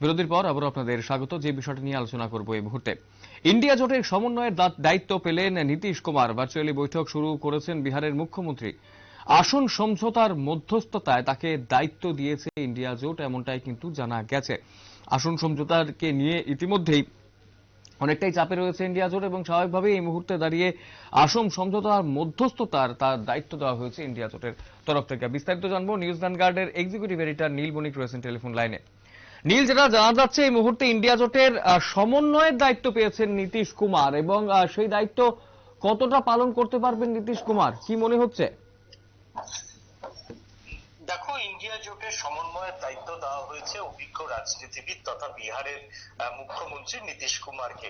বিরতির পর আবার আপনাদের স্বাগত, যে বিষয়টি নিয়ে আলোচনা করব এই মুহূর্তে। ইন্ডিয়া জোটের সমন্বয়ের দায়িত্ব পেলেন নীতিশ কুমার। ভার্চুয়ালি বৈঠক শুরু করেছেন বিহারের মুখ্যমন্ত্রী। আসন সমঝোতার মধ্যস্থতায় তাকে দায়িত্ব দিয়েছে ইন্ডিয়া জোট, এমনটাই কিন্তু জানা গেছে। আসন সমঝোতাকে নিয়ে ইতিমধ্যেই অনেকটাই চাপে রয়েছে ইন্ডিয়া জোট এবং স্বাভাবিকভাবেই এই মুহূর্তে দাঁড়িয়ে আসম সমঝোতার মধ্যস্থতার তার দায়িত্ব দেওয়া হয়েছে ইন্ডিয়া জোটের তরফ থেকে। বিস্তারিত জানব নিউজ ল্যান্ড গার্ডের এক্সিকিউটিভ এডিটর নীল রয়েছেন টেলিফোন লাইনে। নীল যেটা জানা যাচ্ছে, এই মুহূর্তে ইন্ডিয়া জোটের সমন্বয়ের দায়িত্ব পেয়েছেন নীতিশ কুমার এবং সেই দায়িত্ব কতটা পালন করতে পারবেন নীতিশ কুমার? কি মনে হচ্ছে? দেখো, ইন্ডিয়া জোটের সমন্বয়ের দায়িত্ব দেওয়া হয়েছে অভিজ্ঞ রাজনীতিবিদ তথা বিহারের মুখ্যমন্ত্রী নীতিশ কুমারকে।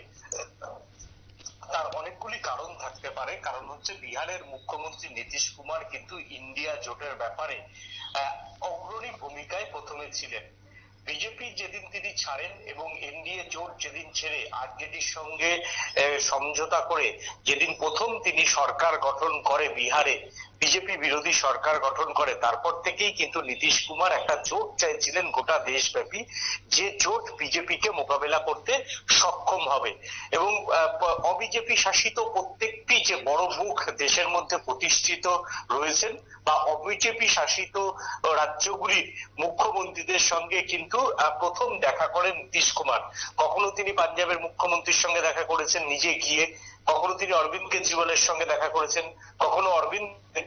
তার অনেকগুলি কারণ থাকতে পারে। কারণ হচ্ছে, বিহারের মুখ্যমন্ত্রী নীতিশ কুমার কিন্তু ইন্ডিয়া জোটের ব্যাপারে অগ্রণী ভূমিকায় প্রথমে ছিলেন। বিজেপি যেদিন তিনি ছাড়েন এবং এনডিএ জোট যেদিন ছেড়ে আরজেডির সঙ্গে সমঝোতা করে যেদিন প্রথম তিনি সরকার গঠন করে বিহারে, বিজেপি বিরোধী সরকার গঠন করে, তারপর থেকেই কিন্তু নীতিশ কুমার একটা জোট চাইছিলেন গোটা দেশব্যাপী, যে জোট বিজেপিকে মোকাবেলা করতে সক্ষম হবে। এবং অবিজেপি শাসিত প্রত্যেকটি যে বড় মুখ দেশের মধ্যে প্রতিষ্ঠিত রয়েছেন বা অবিজেপি শাসিত রাজ্যগুলির মুখ্যমন্ত্রীদের সঙ্গে কিন্তু আহ, প্রথম দেখা করেন নীতিশ কুমার। কখনো তিনি পাঞ্জাবের মুখ্যমন্ত্রীর সঙ্গে দেখা করেছেন নিজে গিয়ে। কখনো তিনি অরবিন্দ কেজরিওয়ালের সঙ্গে দেখা করেছেন। কখনো অরবিন্দ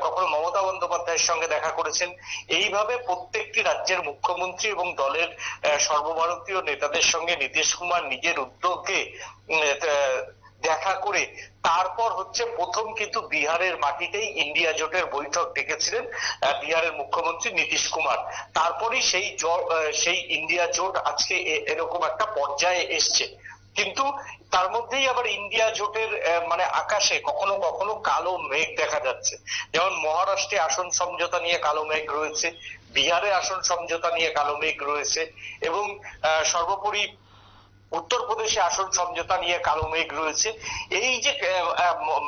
কখনো মমতা বন্দ্যোপাধ্যায়ের সঙ্গে দেখা করেছেন। এইভাবে প্রত্যেকটি রাজ্যের মুখ্যমন্ত্রী এবং দলের সর্বভারতীয় নেতাদের সঙ্গে নীতিশ কুমার নিজের উদ্যোগে দেখা করে তারপর হচ্ছে প্রথম কিন্তু বিহারের মাটিতেই ইন্ডিয়া জোটের বৈঠক ডেকেছিলেন বিহারের মুখ্যমন্ত্রী নীতিশ কুমার। তারপরেই সেই সেই ইন্ডিয়া জোট আজকে এরকম একটা পর্যায়ে এসছে। কিন্তু তার মধ্যেই আবার ইন্ডিয়া জোটের মানে আকাশে কখনো কখনো কালো মেঘ দেখা যাচ্ছে। যেমন মহারাষ্ট্রে আসন সমঝোতা নিয়ে কালো মেঘ রয়েছে, বিহারে আসন সমঝোতা নিয়ে কালো মেঘ রয়েছে এবং সর্বোপরি উত্তরপ্রদেশে আসন সমঝোতা নিয়ে কালো মেঘ রয়েছে। এই যে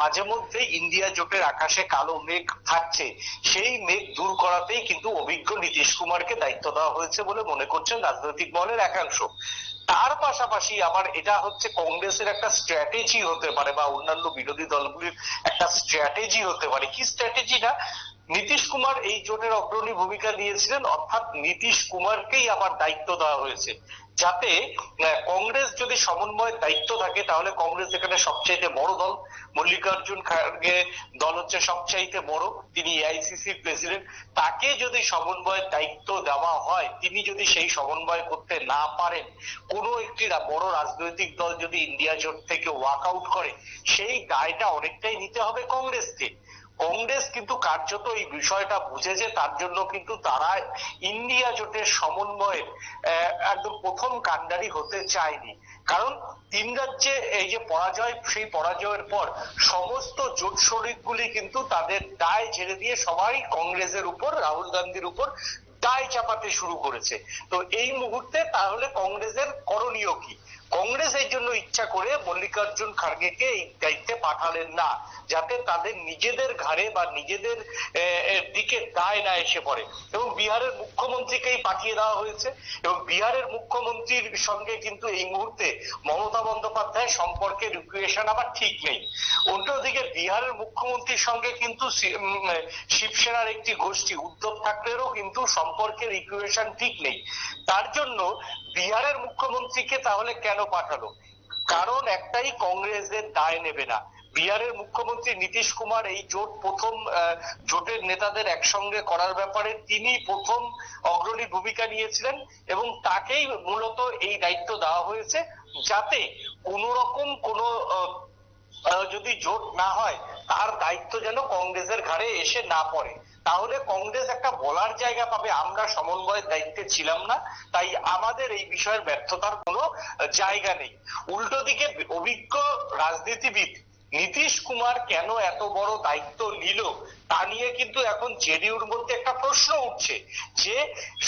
মাঝে মধ্যে ইন্ডিয়া জোটের আকাশে কালো মেঘ থাকছে, সেই মেঘ দূর করাতেই কিন্তু অভিজ্ঞ নীতিশ কুমারকে দায়িত্ব দেওয়া হয়েছে বলে মনে করছেন রাজনৈতিক মহলের একাংশ। তার পাশাপাশি আবার এটা হচ্ছে কংগ্রেসের একটা স্ট্র্যাটেজি হতে পারে বা অন্যান্য বিরোধী দলগুলির একটা স্ট্র্যাটেজি হতে পারে। কি স্ট্র্যাটেজিটা নীতিশ কুমার এই জোটের অগ্রণী ভূমিকা নিয়েছিলেন, অর্থাৎ নীতিশ কুমারকেই আবার দায়িত্ব দেওয়া হয়েছে। যাতে কংগ্রেস যদি সমন্বয়ের দায়িত্ব থাকে, তাহলে কংগ্রেস এখানে সবচাইতে বড় দল। মল্লিকার্জুন খাড়গে দল হচ্ছে সবচাইতে বড়, তিনি এআইসিসির প্রেসিডেন্ট। তাকে যদি সমন্বয়ের দায়িত্ব দেওয়া হয়, তিনি যদি সেই সমন্বয় করতে না পারেন, কোনো একটি বড় রাজনৈতিক দল যদি ইন্ডিয়া জোট থেকে ওয়াক আউট করে, সেই দায়টা অনেকটাই নিতে হবে কংগ্রেসকে। কংগ্রেস কিন্তু কার্যত এই বিষয়টা বুঝেছে তার জন্য কিন্তু তারা ইন্ডিয়া জোটের সমন্বয়ের একদম প্রথম কাণ্ডারি হতে চায়নি। কারণ তিন রাজ্যে এই যে পরাজয়, সেই পরাজয়ের পর সমস্ত জোট শরিকগুলি কিন্তু তাদের দায় ঝেড়ে দিয়ে সবাই কংগ্রেসের উপর, রাহুল গান্ধীর উপর দায় চাপাতে শুরু করেছে। তো এই মুহূর্তে তাহলে কংগ্রেসের করণীয় কি? কংগ্রেস এই জন্য ইচ্ছা করে মল্লিকার্জুন খার্গেকে এই দায়িত্বে পাঠালেন না, যাতে তাদের নিজেদের ঘাড়ে বা নিজেদের দিকে দায় না এসে পড়ে। এবং বিহারের মুখ্যমন্ত্রীকেই পাঠিয়ে দেওয়া হয়েছে। এবং বিহারের মুখ্যমন্ত্রীর সঙ্গে কিন্তু এই মুহূর্তে মমতা বন্দ্যোপাধ্যায় সম্পর্কে ইকুয়েশন আবার ঠিক নেই। অন্যদিকে বিহারের মুখ্যমন্ত্রীর সঙ্গে কিন্তু শিবসেনার একটি গোষ্ঠী, উদ্ধব ঠাকরেরও কিন্তু সম্পর্কের ইকুয়েশন ঠিক নেই। তার জন্য বিহারের মুখ্যমন্ত্রীকে তাহলে কেন পাঠালো? কারণ একটাই কংগ্রেসের দায় নেবে না। বিহারের মুখ্যমন্ত্রী নীতিশ কুমার এই জোট প্রথম জোটের নেতাদের একসঙ্গে করার ব্যাপারে তিনি প্রথম অগ্রণী ভূমিকা নিয়েছিলেন এবং তাকেই মূলত এই দায়িত্ব দেওয়া হয়েছে যাতে কোনো রকম কোনো যদি জোট না হয়, তার দায়িত্ব যেন কংগ্রেসের ঘাড়ে এসে না পড়ে। তাহলে কংগ্রেস একটা বলার জায়গা পাবে। আমরা সমন্বয়ের দায়িত্বে ছিলাম না, তাই আমাদের এই বিষয়ের ব্যর্থতার কোনো জায়গা নেই। উল্টো দিকে অভিজ্ঞ রাজনীতিবিদ নীতিশ কুমার কেন এত বড় দায়িত্ব নিল, তা নিয়ে কিন্তু এখন জেডিউর মধ্যে একটা প্রশ্ন উঠছে যে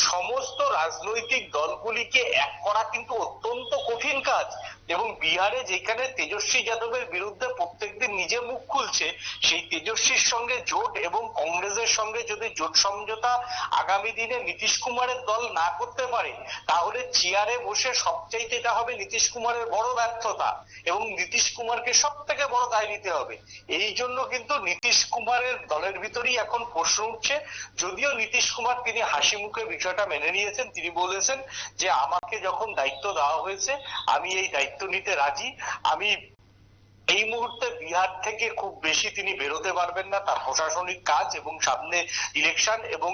সমস্ত রাজনৈতিক দলগুলিকে এক করা কিন্তু অত্যন্ত কঠিন কাজ। এবং বিহারে যেখানে তেজস্বী যাদবের বিরুদ্ধে প্রত্যেকদিন নিজে মুখ খুলছে, সেই তেজস্বীর সঙ্গে জোট এবং কংগ্রেসের সঙ্গে যদি জোট সমঝোতা আগামী দিনে নীতিশ কুমারের দল না করতে পারে, তাহলে চেয়ারে বসে সবচাইতে এটা হবে নীতিশ কুমারের বড় ব্যর্থতা এবং নীতিশ কুমারকে সব থেকে বড় দায় নিতে হবে। এই জন্য কিন্তু নীতিশ কুমারের দলের ভিতরেই এখন প্রশ্ন উঠছে, যদিও নীতিশ কুমার তিনি হাসি মুখে বিষয়টা মেনে নিয়েছেন, তিনি বলেছেন যে আমাকে যখন দায়িত্ব দেওয়া হয়েছে, আমি এই দায়িত্ব নিতে রাজি। আমি এই মুহূর্তে বিহার থেকে খুব বেশি তিনি বেরোতে পারবেন না। তার প্রশাসনিক কাজ এবং সামনে ইলেকশন এবং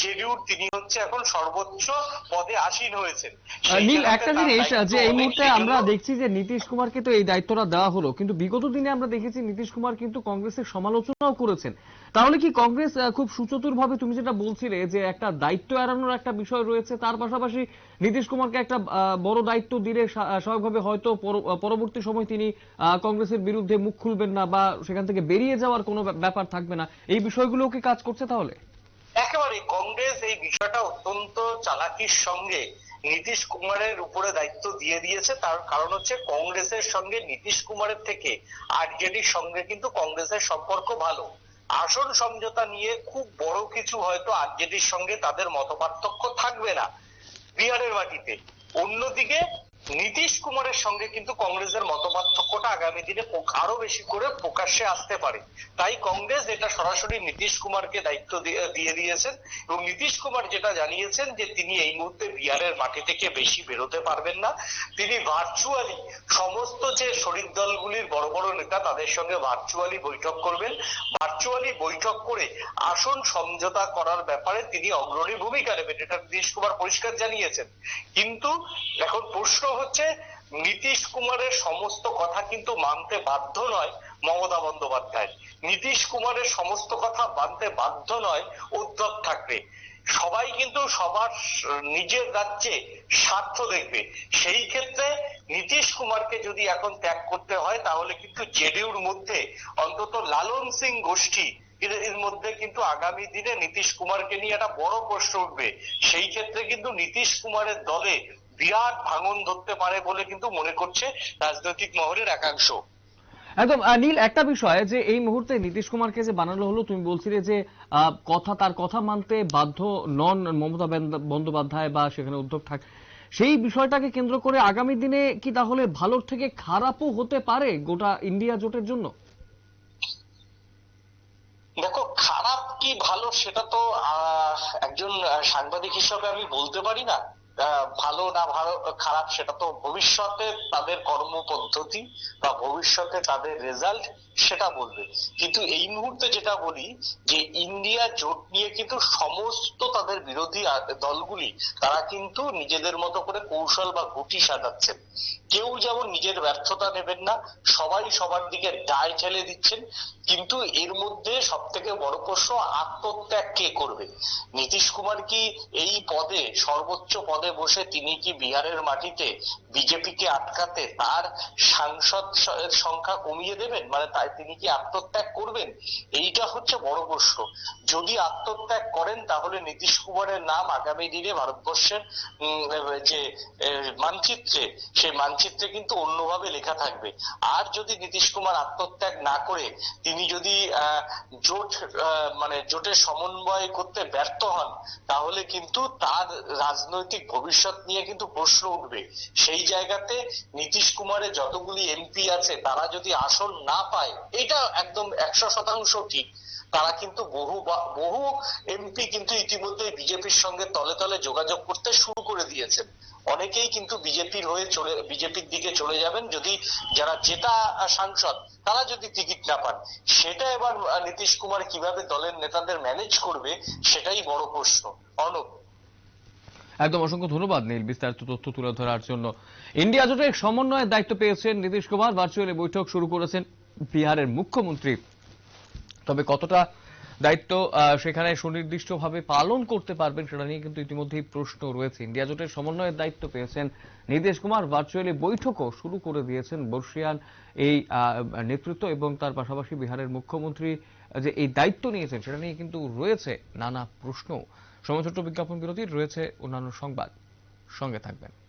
জেডিউর তিনি হচ্ছে এখন সর্বোচ্চ পদে আসীন হয়েছেন। নীল একটা জিনিস যে এই মুহূর্তে আমরা দেখছি যে নীতিশ কুমারকে তো এই দায়িত্বটা দেওয়া হলো। কিন্তু বিগত দিনে আমরা দেখেছি নীতিশ কুমার কিন্তু কংগ্রেসের সমালোচনাও করেছেন। তাহলে কি কংগ্রেস খুব সুচতুর ভাবে তুমি যেটা বলছিলে যে একটা দায়িত্ব এড়ানোর একটা বিষয় রয়েছে, তার পাশাপাশি নীতিশ কুমারকে একটা বড় দায়িত্ব দিলে স্বা- স্বাভাবিকভাবে হয়তো পরবর্তী সময় তিনি কংগ্রেসের বিরুদ্ধে মুখ খুলবেন না বা সেখান থেকে বেরিয়ে যাওয়ার কোনো ব্যাপার থাকবে না। এই বিষয়গুলো কি কাজ করছে তাহলে? একেবারে কংগ্রেস এই বিষয়টা অত্যন্ত চালাকির সঙ্গে নীতিশ কুমারের উপরে দায়িত্ব দিয়ে দিয়েছে। তার কারণ হচ্ছে কংগ্রেসের সঙ্গে নীতিশ কুমারের থেকে আরজেডির সঙ্গে কিন্তু কংগ্রেসের সম্পর্ক ভালো। আসন সমঝোতা নিয়ে খুব বড় কিছু হয়তো আরজেডির সঙ্গে তাদের মতপার্থক্য থাকবে না। বিহারের মাটিতে। অন্যদিকে নীতিশ কুমারের সঙ্গে কিন্তু কংগ্রেসের মতপার্থক্যটা আগামী দিনে আরও বেশি করে প্রকাশ্যে আসতে পারে। তাই কংগ্রেস এটা সরাসরি নীতিশ কুমারকে দায়িত্ব দিয়ে দিয়ে দিয়েছেন এবং নীতিশ কুমার যেটা জানিয়েছেন যে তিনি এই মুহূর্তে বিহারের মাটি থেকে বেশি বেরোতে পারবেন না। তিনি ভার্চুয়ালি সমস্ত যে শরিক দলগুলির বড় বড় নেতা তাদের সঙ্গে ভার্চুয়ালি বৈঠক করবেন। ভার্চুয়ালি বৈঠক করে আসন সমঝোতা করার ব্যাপারে তিনি অগ্রণী ভূমিকা নেবেন, এটা নীতিশ কুমার পরিষ্কার জানিয়েছেন। কিন্তু এখন প্রশ্ন হচ্ছে, নীতিশ কুমারের সমস্ত কথা কিন্তু মানতে বাধ্য নয় মমতা বন্দ্যোপাধ্যায়। নীতিশ কুমারের সমস্ত কথা মানতে বাধ্য নয় উদ্ধব ঠাকরে। সবাই কিন্তু সবার নিজের রাজ্যে স্বার্থ দেখবে। সেই ক্ষেত্রে নীতিশ কুমারকে যদি এখন ত্যাগ করতে হয়, তাহলে কিন্তু জেডিউর মধ্যে অন্তত লালন সিং গোষ্ঠী এর মধ্যে কিন্তু আগামী দিনে নীতিশ কুমারকে নিয়ে একটা বড় প্রশ্ন উঠবে। সেই ক্ষেত্রে কিন্তু নীতিশ কুমারের দলে বিরাট ভাঙন ধরতে পারে বলে কিন্তু মনে করছে রাজনৈতিক মহলের একাংশ। একদম নীল একটা বিষয় যে এই মুহূর্তে নীতিশ কুমারকে যে বানানো হলো তুমি বলছিলে যে কথা তার কথা মানতে বাধ্য নন মমতা বন্দ্যোপাধ্যায় বা সেখানে উদ্ধব ঠাক সেই বিষয়টাকে কেন্দ্র করে আগামী দিনে কি তাহলে ভালোর থেকে খারাপও হতে পারে গোটা ইন্ডিয়া জোটের জন্য? দেখো খারাপ কি ভালো সেটা তো আহ, একজন সাংবাদিক হিসেবে আমি বলতে পারি না। ভালো না ভালো, খারাপ সেটা তো ভবিষ্যতে তাদের কর্মপদ্ধতি বা ভবিষ্যতে তাদের রেজাল্ট সেটা বলবে। কিন্তু এই মুহূর্তে যেটা বলি যে ইন্ডিয়া জোট নিয়ে কিন্তু সমস্ত তাদের বিরোধী দলগুলি, তারা কিন্তু নিজেদের মতো করে কৌশল বা গুটি সাজাচ্ছেন। কেউ যেমন নিজের ব্যর্থতা নেবেন না, সবাই সবার দিকে দায় ঠেলে দিচ্ছেন, কিন্তু এর মধ্যে সব থেকে বড় প্রশ্ন আত্মত্যাগ কে করবে? নীতিশ কুমার কি এই পদে সর্বোচ্চ পদে বসে তিনি কি বিহারের মাটিতে বিজেপিকে আটকাতে তার সাংসদ সংখ্যা কমিয়ে দেবেন? মানে তাই তিনি কি আত্মত্যাগ করবেন? এইটা হচ্ছে বড় প্রশ্ন। যদি আত্মত্যাগ করেন, তাহলে নীতিশ কুমারের নাম আগামী দিনে ভারতবর্ষের যে মানচিত্রে, সেই মানচিত্রে কিন্তু অন্যভাবে লেখা থাকবে। আর যদি নীতিশ কুমার আত্মত্যাগ না করে, তিনি যদি জোট মানে জোটের সমন্বয় করতে ব্যর্থ হন, তাহলে কিন্তু তার রাজনৈতিক ভবিষ্যৎ নিয়ে কিন্তু প্রশ্ন উঠবে। সেই জায়গাতে নীতিশ কুমারের যতগুলি এমপি আছে, তারা যদি আসন না পায়, এটা একদম একশো শতাংশ ঠিক। তারা কিন্তু বহু বহু এমপি কিন্তু ইতিমধ্যে বিজেপির সঙ্গে তলে তলে যোগাযোগ করতে শুরু করে দিয়েছেন। অনেকেই কিন্তু বিজেপির হয়ে চলে, বিজেপির দিকে চলে যাবেন। যদি যারা জেতা সাংসদ, তারা যদি টিকিট না পান, সেটা এবার নীতিশ কুমার কীভাবে দলের নেতাদের ম্যানেজ করবে, সেটাই বড় প্রশ্ন। অনব একদম অসংখ্য ধন্যবাদ নীল, বিস্তারিত তথ্য তুলে ধরার জন্য। ইন্ডিয়া জোটের সমন্বয়ের দায়িত্ব পেয়েছেন নীতিশ কুমার। ভার্চুয়ালি বৈঠক শুরু করেছেন বিহারের মুখ্যমন্ত্রী। তবে কতটা দায়িত্ব সেখানে সুনির্দিষ্টভাবে পালন করতে পারবেন সেটা নিয়ে কিন্তু ইতিমধ্যেই প্রশ্ন রয়েছে। ইন্ডিয়া জোটের সমন্বয়ের দায়িত্ব পেয়েছেন নীতিশ কুমার। ভার্চুয়ালি বৈঠকও শুরু করে দিয়েছেন বর্ষিয়ান এই নেতৃত্ব এবং তার পাশাপাশি বিহারের মুখ্যমন্ত্রী যে এই দায়িত্ব নিয়েছেন সেটা নিয়ে কিন্তু রয়েছে নানা প্রশ্ন সময় ছোট্ট বিজ্ঞাপন বিরতির রয়েছে অন্যান্য সংবাদ। সঙ্গে থাকবেন।